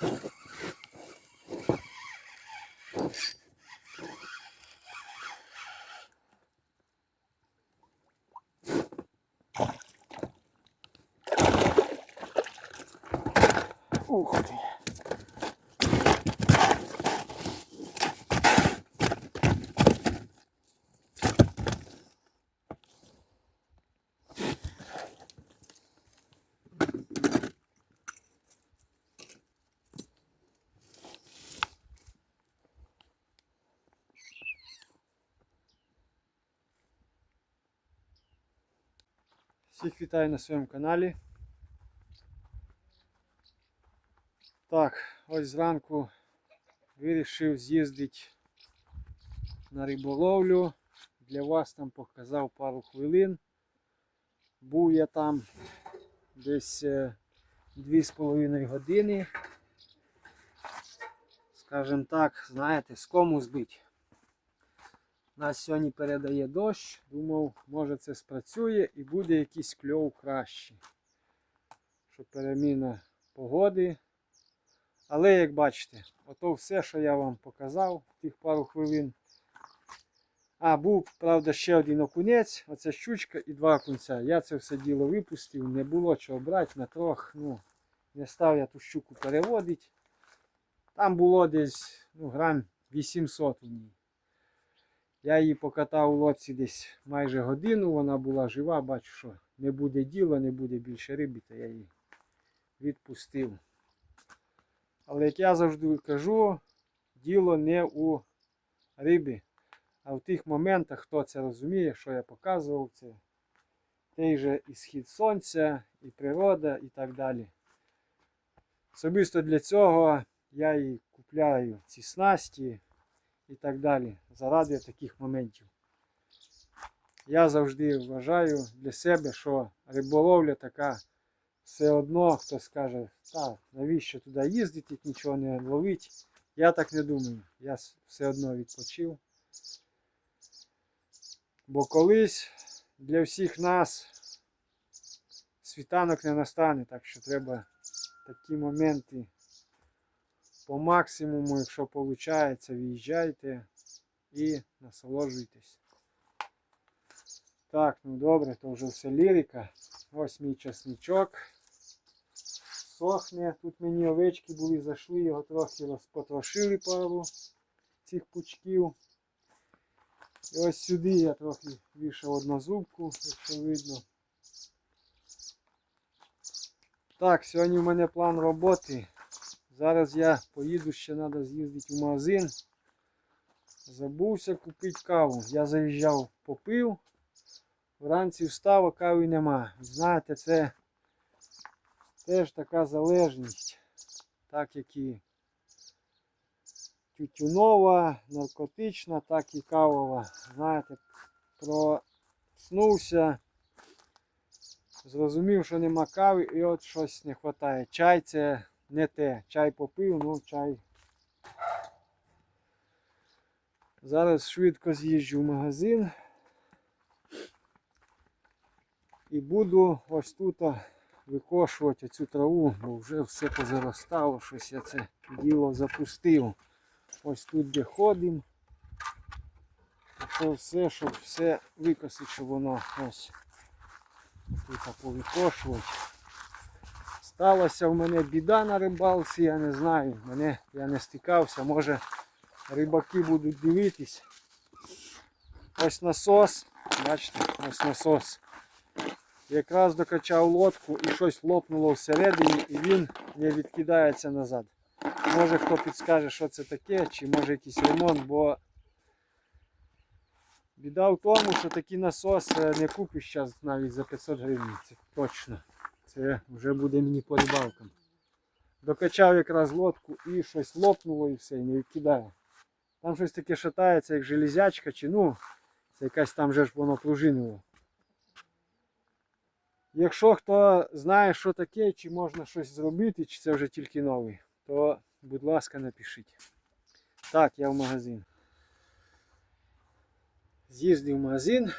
Ух ти. Всіх вітаю на своєму каналі. Так, ось зранку вирішив з'їздити на риболовлю. Для вас там показав пару хвилин. Був я там десь е, 2,5 години. Скажем так, знаєте, з кому збить. Нас сьогодні передає дощ. Думав, може це спрацює і буде якийсь кльов кращий. Що переміна погоди. Але як бачите, ото все, що я вам показав тих пару хвилин. А, був, правда, ще один окунець, оця щучка і два окунця. Я це все діло випустив, не було чого брати на трох. Ну, не став я ту щуку переводити. Там було десь ну, грам 800 у ній. Я її покатав у лодці десь майже годину, вона була жива, бачу, що не буде діла, не буде більше риби, то я її відпустив. Але як я завжди кажу, діло не у рибі, а в тих моментах, хто це розуміє, що я показував, це той же і схід сонця, і природа, і так далі. Особисто для цього я і купляю ці снасті і так далі, заради таких моментів. Я завжди вважаю для себе, що риболовля така все одно, хто скаже, так, навіщо туди їздити, нічого не ловити. Я так не думаю. Я все одно відпочив. Бо колись для всіх нас світанок не настане, так що треба такі моменти по максимуму, якщо виходить, виїжджайте і насолоджуйтесь. Так, ну добре, то вже все лірика. Ось мій часничок. Сохне. Тут мені овечки були, зайшли, його трохи розпотрошили пару цих пучків. І ось сюди я трохи вішав однозубку, якщо видно. Так, сьогодні в мене план роботи. Зараз я поїду, ще треба з'їздити в магазин. Забувся купити каву. Я заїжджав, попив. Вранці встав, а кави нема. Знаєте, це теж така залежність, так як і тютюнова, наркотична, так і кавова. Знаєте, проснувся, зрозумів, що нема кави і от щось не вистачає. Чай це не те. Чай попив, ну чай. Зараз швидко з'їжджу в магазин. І буду ось тут викошувати цю траву, бо вже все позаростало, щось я це діло запустив. Ось тут де ходимо. Це все, щоб все викосити, щоб воно ось тут повикошувати. Сталася в мене біда на рибалці, я не знаю. Мене я не стикався, може рибаки будуть дивитись. Ось насос, бачите, ось насос. Якраз докачав лодку і щось лопнуло всередині і він не відкидається назад. Може хто підскаже, що це таке, чи може якийсь ремонт, бо біда в тому, що такий насос не купиш зараз навіть за 500 гривень. Це точно. Це вже буде мені по рибалкам. Докачав якраз лодку і щось лопнуло і все, і не відкидає. Там щось таке шатається, як железячка, чи ну, це якась там же ж воно пружинило. Якщо хто знає, що таке, чи можна щось зробити, чи це вже тільки новий, то будь ласка напишіть. Так, я в магазин. З'їздив в магазин,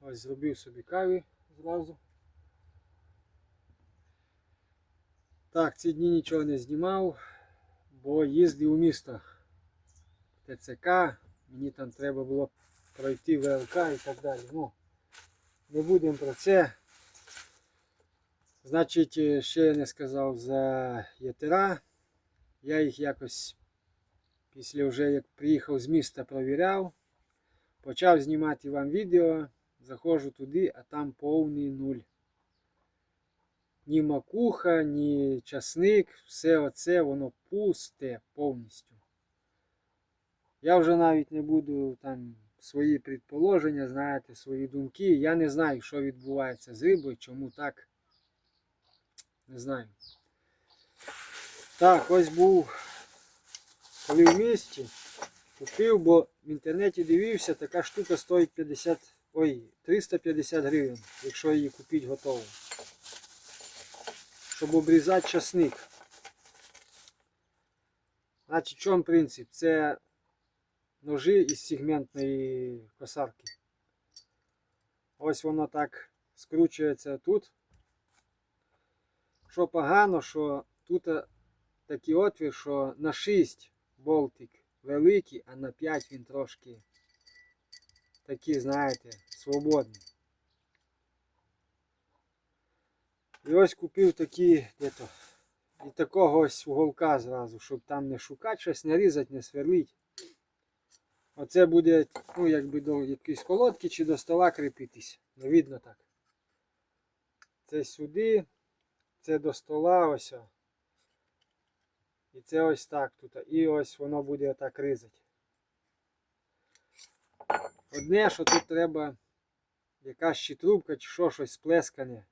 ось зробив собі каві зразу. Так, ці дні нічого не знімав. бо їздив у місто ТЦК, мені там треба було пройти ВЛК і так далі. Ну, не будемо про це. Значить, е, ще я не сказав за єтера. Я їх якось після вже як приїхав з міста провіряв. Почав знімати вам відео, заходжу туди, а там повний нуль. Ні макуха, ні часник, все оце воно пусте повністю. Я вже навіть не буду там свої предположення, знаєте, свої думки. Я не знаю, що відбувається з рибою, чому так. Не знаю. Так, ось був, коли в місті купив, бо в інтернеті дивився, така штука стоїть 50, ой, 350 гривень, якщо її купити готову. Щоб обрізати часник. Значить, в чому принцип? Це ножи із сегментної косарки. Ось воно так скручується тут. Що погано, що тут такий отвір, що на 6 болтик великий, а на 5 він трошки такий, знаєте, свободний. І ось купив такі де-то, і такого ось уголка зразу, щоб там не шукати щось, не різати, не сверлити. Оце буде, ну, якби до якоїсь колодки чи до стола кріпитись. Не видно так. Це сюди, це до стола ось. І це ось так тут. І ось воно буде отак різати. Одне, що тут треба якась чи трубка, чи що щось сплескане.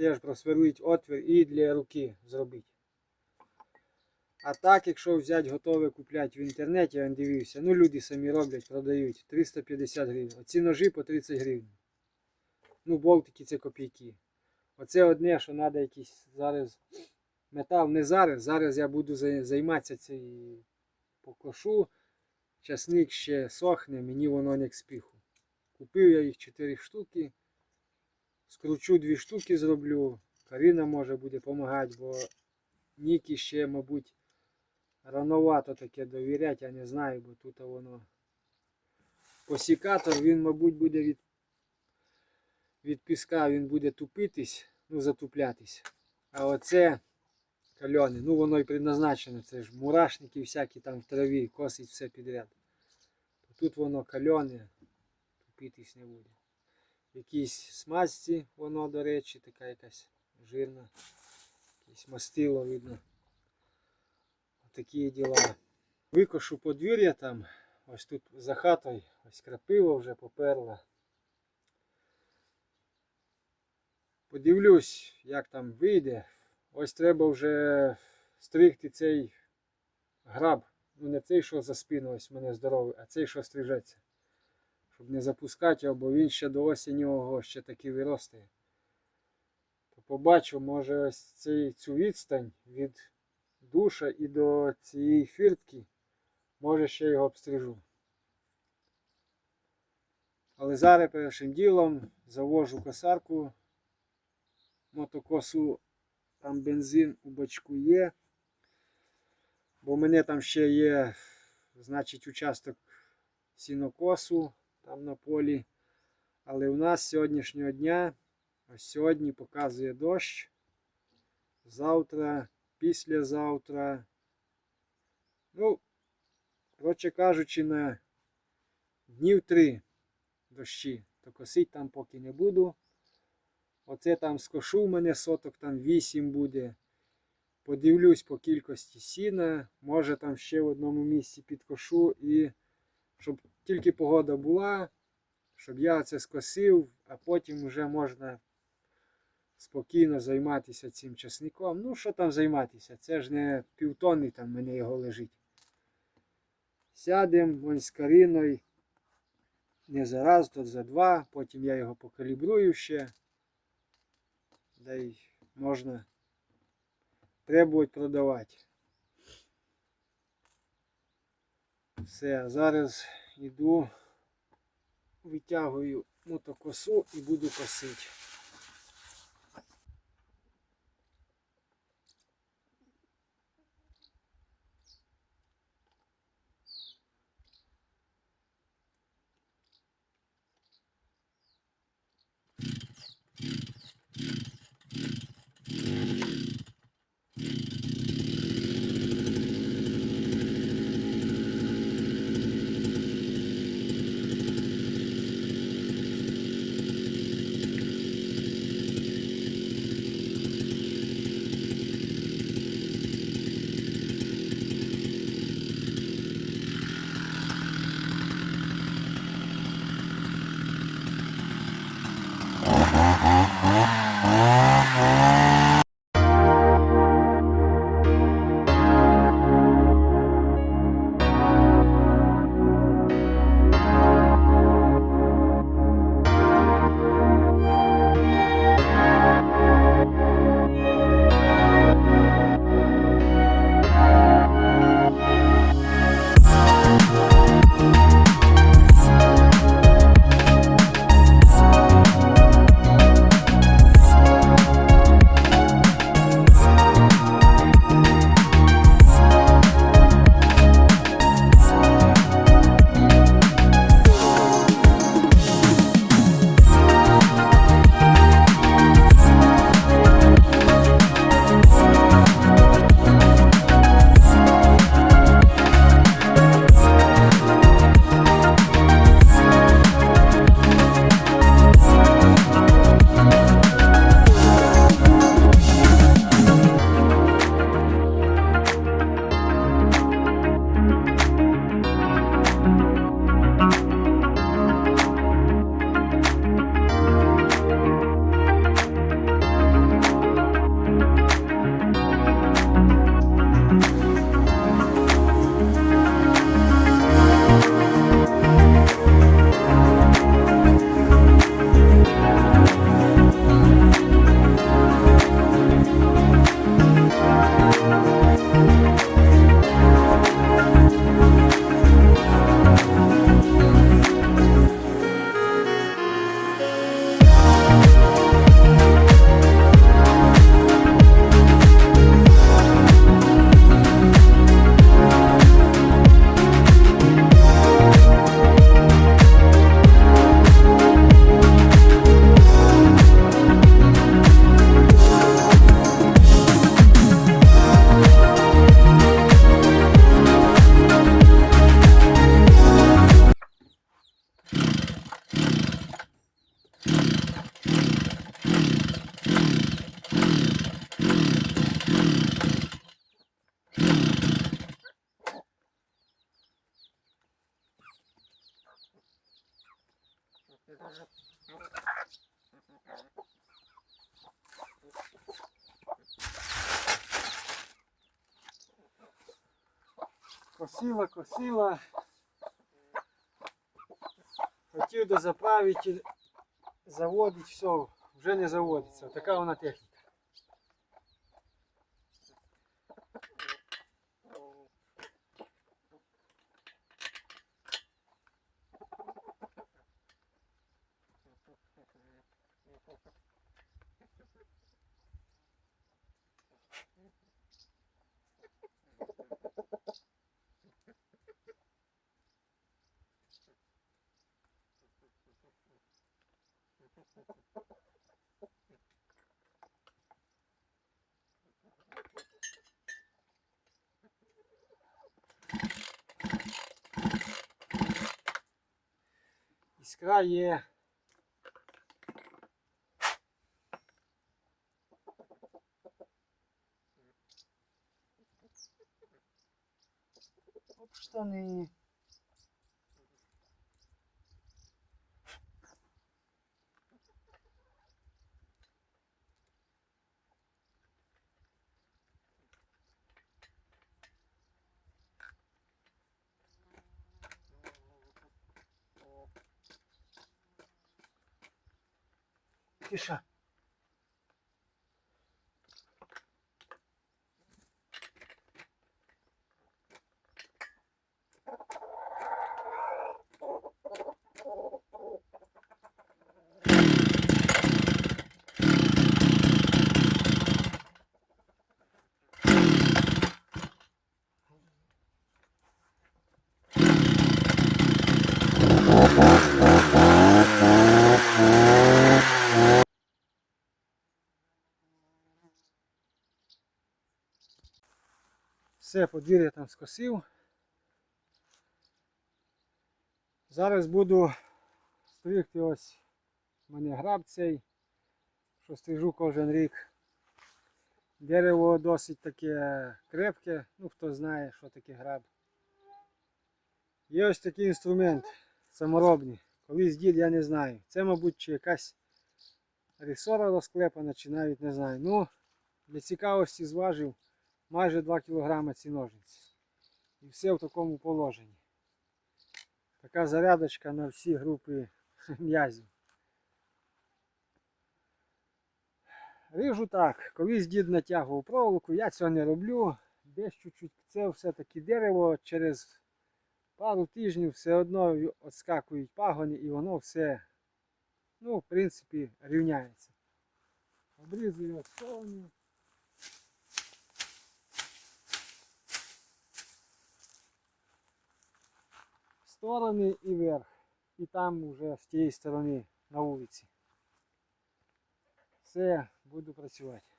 Теж просверлить отвір і для руки зробити. А так, якщо взяти готове купляти в інтернеті, я дивився, ну люди самі роблять, продають 350 гривень. Оці ножі по 30 гривень. Ну, болтики це копійки. Оце одне, що треба якийсь зараз метал. Не зараз. Зараз я буду займатися цим покошу. Часник ще сохне, мені воно не к спіху. Купив я їх 4 штуки. Скручу 2 штуки зроблю. Каріна може буде допомагати, бо Нікі ще, мабуть, рановато таке довіряти, я не знаю, бо тут воно. Посікатор, він, мабуть, буде від, від піска, він буде тупитись, ну, затуплятись. А оце кальоне, ну воно і предназначено, це ж мурашники всякі там в траві, косить все підряд. Тут воно кальоне, тупитись не буде. В якійсь смазці воно, до речі, така якась жирна. Якесь мастило видно. Такі діла. Викошу подвір'я там, ось тут за хатою, ось крапива вже поперла. Подивлюсь, як там вийде. Ось треба вже стригти цей граб. Ну не цей, що за спину ось мене здоровий, а цей, що стрижеться. Щоб не запускати його, бо він ще до осені ого ще таки виростає. То побачу, може ось цей, цю відстань від душа і до цієї фіртки, може ще його обстрижу. Але зараз першим ділом завожу косарку, мотокосу, там бензин у бачку є. Бо в мене там ще є, значить, участок сінокосу там на полі. Але у нас сьогоднішнього дня, ось сьогодні показує дощ. Завтра, післязавтра. Ну, коротше кажучи, на днів три дощі. То косить там поки не буду. Оце там скошу в мене соток, там 8 буде. Подивлюсь по кількості сіна. Може там ще в одному місці підкошу і щоб тільки погода була, щоб я це скосив, а потім вже можна спокійно займатися цим часником. Ну, що там займатися? Це ж не півтонни там в мене його лежить. Сядемо з Каріною. Не за раз, то за два, потім я його покалібрую ще. Да й можна требувати продавати. Все, зараз йду, витягую мотокосу і буду косити. Косила, косила. Хотів дозаправити, заводить, все, вже не заводиться. Така вона техніка. Іскра є. Оп, штани. Тиша. Все, подвір'я там скосив. Зараз буду стригти ось у мене граб цей, що стрижу кожен рік. Дерево досить таке крепке, ну хто знає, що таке граб. Є ось такий інструмент саморобний. Колись дід я не знаю. Це, мабуть, чи якась ресора розклепана, чи навіть не знаю. Ну, для цікавості зважив майже 2 кг ці ножниці. І все в такому положенні. Така зарядочка на всі групи м'язів. Ріжу так, колись дід натягував проволоку, я цього не роблю. Десь чуть-чуть це все-таки дерево через пару тижнів все одно відскакують пагони і воно все, ну, в принципі, рівняється. Обрізую от сторони. и вверх. І там вже з тієї сторони на вулиці. Все, буду працювати.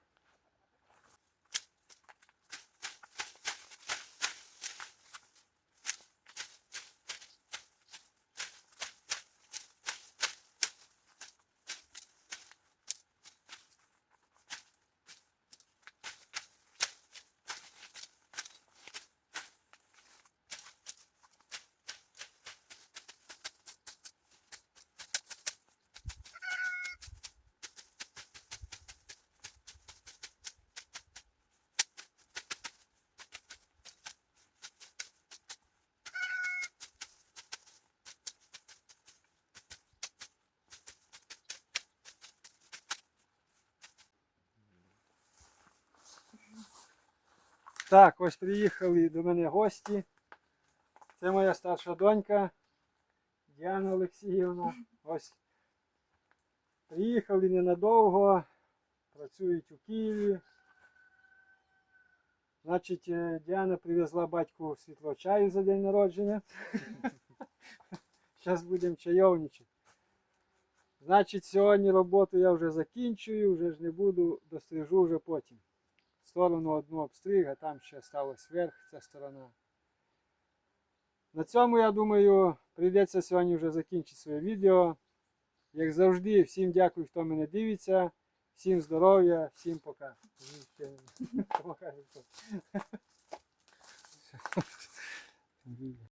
Так, ось приїхали до мене гості. Це моя старша донька Діана Олексіївна. Ось приїхали ненадовго, працюють у Києві. Значить, е, Діана привезла батьку світло чаю за день народження. Зараз будемо чайовничати. Значить, сьогодні роботу я вже закінчую, вже ж не буду, дострижу вже потім. Сторону одну обстріг, а там ще сталося вверх ця сторона. На цьому, я думаю, прийдеться сьогодні вже закінчити своє відео. Як завжди, всім дякую, хто мене дивиться. Всім здоров'я, всім пока.